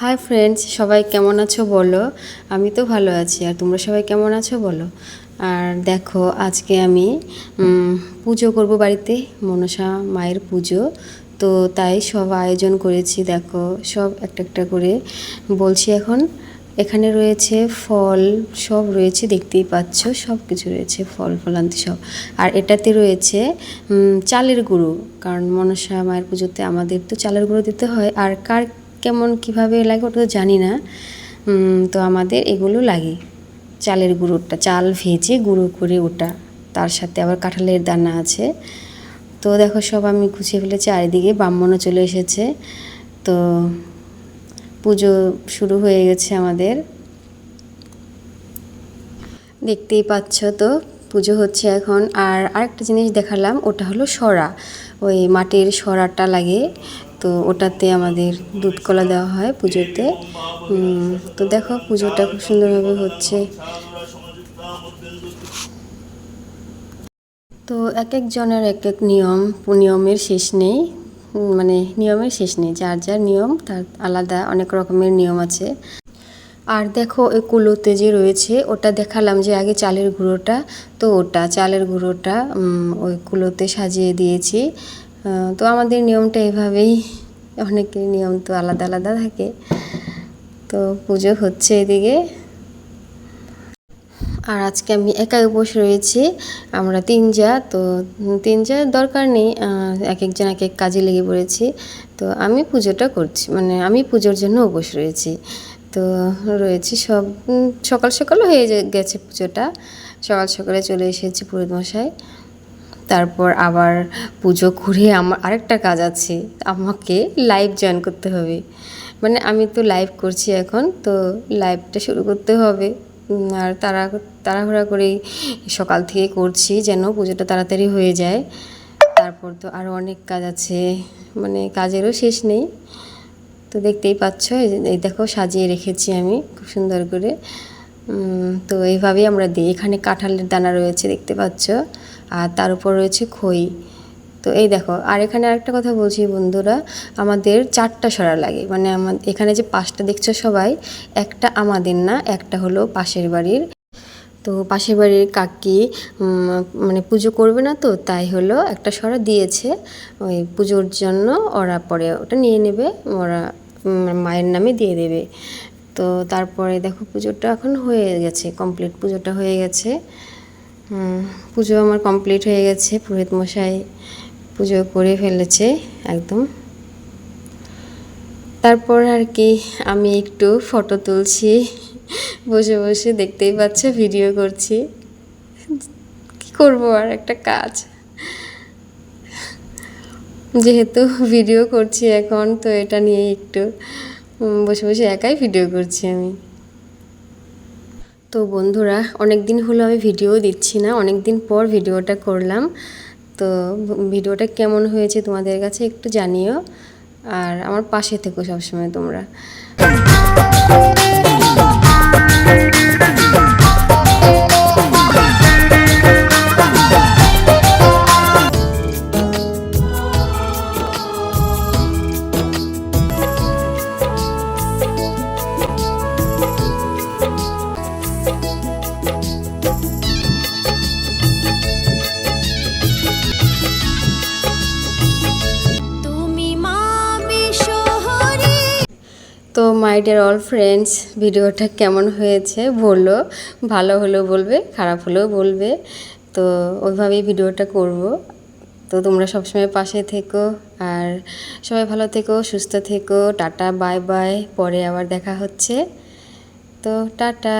Hi friends সবাই কেমন আছো বলো? আমি তো ভালো আছি, আর তোমরা সবাই কেমন আছো বলো? আর দেখো, আজকে আমি পুজো করব বাড়িতে, মনসা মায়ের পুজো। তো তাই সব আয়োজন করেছি, দেখো, সব একটা একটা করে বলছি এখন। এখানে রয়েছে ফল, সব রয়েছে, দেখতেই পাচ্ছ, সব কিছু রয়েছে, ফল, ফলান্তি সব। আর এটাতে রয়েছে চালের গুঁড়ো, কারণ মনসা মায়ের পুজোতে আমাদের তো চালের গুঁড়ো দিতে হয়। আর কার কেমন, কীভাবে লাগে ওটা তো জানি না। তো আমাদের এগুলো লাগে। চালের গুঁড়োটা, চাল ভেজে গুঁড়ো করে ওটা। তার সাথে আবার কাঁঠালের দানা আছে। তো দেখো, সব আমি গুছিয়ে ফেলেছি। চারিদিকে ব্রাহ্মণও চলে এসেছে। তো পুজো শুরু হয়ে গেছে আমাদের। দেখতেই পাচ্ছ তো, পুজো হচ্ছে এখন। আর আরেকটা জিনিস দেখালাম, ওটা হলো সরা। ওই মাটির সরাটা লাগে। তো ওটাতে আমাদের দুধ কলা দেওয়া হয় পুজোতে। তো দেখো পুজোটা খুব সুন্দরভাবে হচ্ছে। তো এক একজনের এক এক নিয়ম, নিয়মের শেষ নেই। মানে নিয়মের শেষ নেই, যার যার নিয়ম তার আলাদা, অনেক রকমের নিয়ম আছে। আর দেখো ওই কুলোতে যে রয়েছে, ওটা দেখালাম যে আগে চালের গুঁড়োটা, তো ওটা চালের গুঁড়োটা ওই কুলোতে সাজিয়ে দিয়েছি। তো আমাদের নিয়মটা এভাবেই, অনেকের নিয়ম তো আলাদা আলাদা থাকে। তো পুজো হচ্ছে এদিকে। আর আজকে আমি একাই উপোস রয়েছি, আমরা তিন যা তো তিন যা দরকার নেই এক একজন এক এক কাজে লেগে পড়েছি। তো আমি পুজোটা করছি মানে আমি পুজোর জন্য উপোস রয়েছি। তো রয়েছি সব সকাল সকাল হয়ে গেছে পুজোটা। সকাল সকালে চলে এসেছি পুরোহিত মশাই। তারপর আবার পুজো করে আমার আরেকটা কাজ আছে, আমাকে লাইভ জয়েন করতে হবে। মানে আমি তো লাইভ করছি এখন, তো লাইভটা শুরু করতে হবে। আর তারা, তাড়াহুড়া করেই সকাল থেকে করছি যেন পুজোটা তাড়াতাড়ি হয়ে যায়। তারপর তো আরও অনেক কাজ আছে মানে কাজেরও শেষ নেই। তো দেখতেই পাচ্ছ, এই দেখো সাজিয়ে রেখেছি আমি খুব সুন্দর করে। তো এইভাবেই আমরা দিই। এখানে কাঁঠালের দানা রয়েছে, দেখতে পাচ্ছ। আর তার উপর রয়েছে খই। তো এই দেখো, আর এখানে আরেকটা কথা বলছি বন্ধুরা, আমাদের চারটা সরা লাগে। মানে আমার এখানে যে পাঁচটা দেখছ সবাই, একটা আমাদের না, একটা হলো পাশের বাড়ির। তো পাশের বাড়ির কাকি মানে পুজো করবে না তো, তাই হলো একটা সরা দিয়েছে। ওই পুজোর জন্য ওরা পরে ওটা নিয়ে নেবে, ওরা মায়ের নামে দিয়ে দেবে। তো তারপরে দেখো পুজোটা এখন হয়ে গেছে, কমপ্লিট পুজোটা হয়ে গেছে। পুজো আমার কমপ্লিট হয়ে গেছে, পুরোহিত মশাই পুজো করে ফেলেছে, একদম। তারপর আর কি, আমি একটু ফটো তুলছি, বসে বসে দেখতেই পাচ্ছ ভিডিও করছি। কি করব আর, একটা কাজ। যেহেতু ভিডিও করছি এখন, তো এটা নিয়ে একটু বসে বসে একাই ভিডিও করছি আমি। তো বন্ধুরা অনেক দিন হলো আমি ভিডিও দিচ্ছি না অনেক দিন পর ভিডিওটা করলাম। তো ভিডিওটা কেমন হয়েছে তোমাদের কাছে একটু জানিও, আর আমার পাশে থেকো সবসময় তোমরা। তো মাই ডিয়ার অল ফ্রেন্ডস ভিডিওটা কেমন হয়েছে বলল, ভালো হলেও বলবে, খারাপ হলেও বলবে। তো ওইভাবেই ভিডিওটা করব। তো তোমরা সবসময় পাশে থেকো আর সবাই ভালো থেকো, সুস্থ থেকো। টাটা বাই বাই পরে আবার দেখা হচ্ছে। তো টাটা।